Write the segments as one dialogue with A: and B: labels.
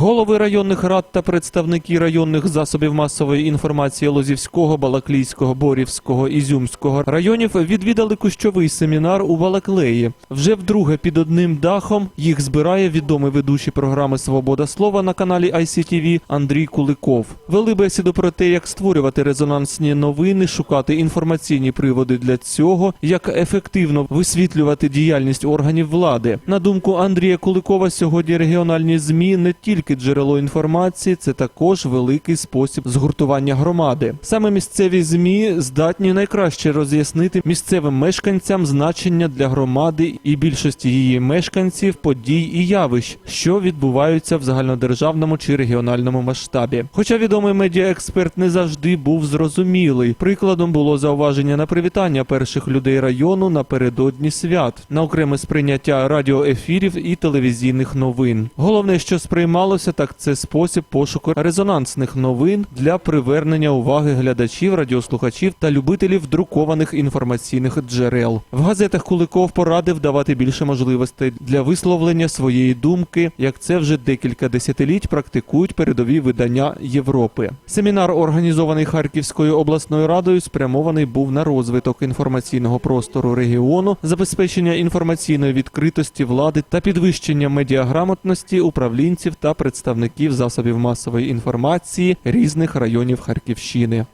A: Голови районних рад та представники районних засобів масової інформації Лозівського, Балаклійського, Борівського, Ізюмського районів відвідали кущовий семінар у Балаклеї. Вже вдруге під одним дахом їх збирає відомий ведучий програми Свобода слова на каналі ICTV Андрій Куликов. Вели бесіду про те, як створювати резонансні новини, шукати інформаційні приводи для цього, як ефективно висвітлювати діяльність органів влади. На думку Андрія Куликова, сьогодні регіональні змі не тільки джерело інформації, це також великий спосіб згуртування громади. Саме місцеві змі здатні найкраще роз'яснити місцевим мешканцям значення для громади і більшості її мешканців подій і явищ, що відбуваються в загальнодержавному чи регіональному масштабі. Хоча відомий медіаексперт не завжди був зрозумілий. Прикладом було зауваження на привітання перших людей району напередодні свят, на окреме сприйняття радіоефірів і телевізійних новин. Головне, що сприймалося, так це спосіб пошуку резонансних новин для привернення уваги глядачів, радіослухачів та любителів друкованих інформаційних джерел. В газетах Куликов порадив давати більше можливостей для висловлення своєї думки, як це вже декілька десятиліть практикують передові видання Європи. Семінар, організований Харківською обласною радою, спрямований був на розвиток інформаційного простору регіону, забезпечення інформаційної відкритості влади та підвищення медіаграмотності управлінців та представників засобів масової інформації різних районів Харківщини.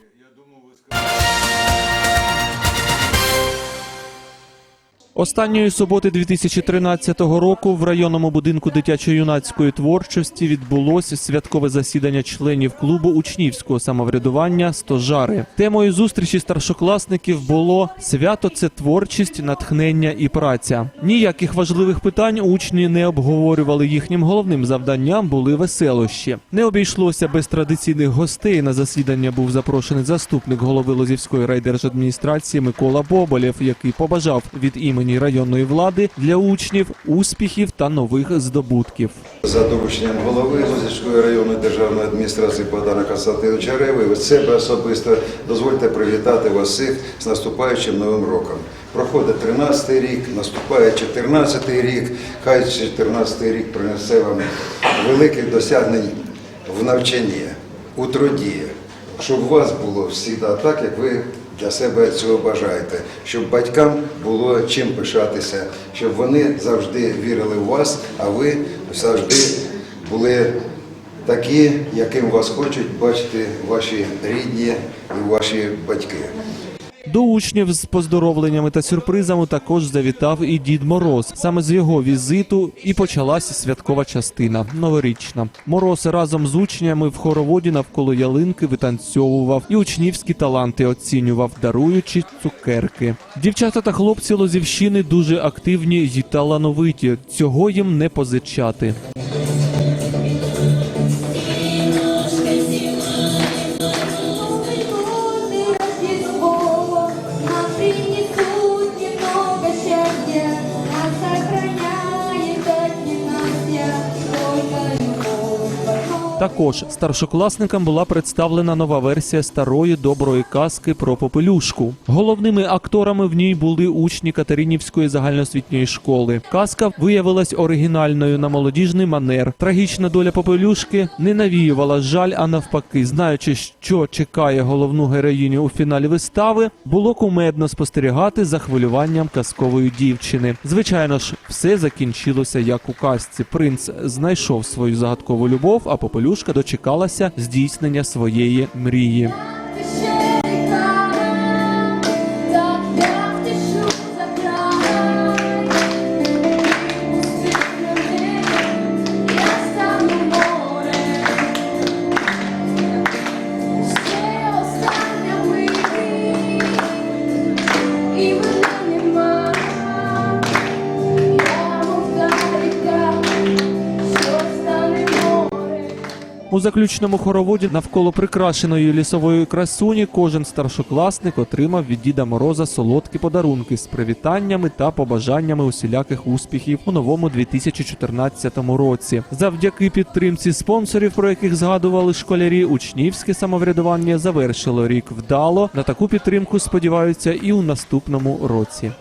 A: Останньої суботи 2013 року в районному будинку дитячо-юнацької творчості відбулося святкове засідання членів клубу учнівського самоврядування Стожари. Темою зустрічі старшокласників було свято це творчість, натхнення і праця. Ніяких важливих питань учні не обговорювали. Їхнім головним завданням були веселощі. Не обійшлося без традиційних гостей. На засідання був запрошений заступник голови Лозівської райдержадміністрації Микола Боболєв, який побажав від імені районної влади для учнів успіхів та нових здобутків.
B: За дорученням голови Лозівської районної державної адміністрації Богдана Константиновича Реви від себе особисто дозвольте привітати вас всіх з наступаючим новим роком. Проходить 13-й рік, наступає 14-й рік. Хай 14-й рік принесе вам великих досягнень в навчанні, у труді, щоб у вас було завжди так, як ви для себе цього бажаєте, щоб батькам було чим пишатися, щоб вони завжди вірили в вас, а ви завжди були такі, яким вас хочуть бачити ваші рідні і ваші батьки.
A: До учнів з поздоровленнями та сюрпризами також завітав і Дід Мороз. Саме з його візиту і почалася святкова частина новорічна. Мороз разом з учнями в хороводі навколо ялинки витанцьовував і учнівські таланти оцінював, даруючи цукерки. Дівчата та хлопці Лозівщини дуже активні й талановиті. Цього їм не позичати. Також старшокласникам була представлена нова версія старої доброї казки про попелюшку. Головними акторами в ній були учні Катеринівської загальноосвітньої школи. Казка виявилась оригінальною на молодіжний манер. Трагічна доля попелюшки не навіювала жаль, а навпаки, знаючи, що чекає головну героїню у фіналі вистави, було кумедно спостерігати за хвилюванням казкової дівчини. Звичайно ж, все закінчилося як у казці. Принц знайшов свою загадкову любов, а попелюшка дочекалася здійснення своєї мрії. У заключному хороводі навколо прикрашеної лісової красуні кожен старшокласник отримав від Діда Мороза солодкі подарунки з привітаннями та побажаннями усіляких успіхів у новому 2014 році. Завдяки підтримці спонсорів, про яких згадували школярі, учнівське самоврядування завершило рік вдало. На таку підтримку сподіваються і у наступному році.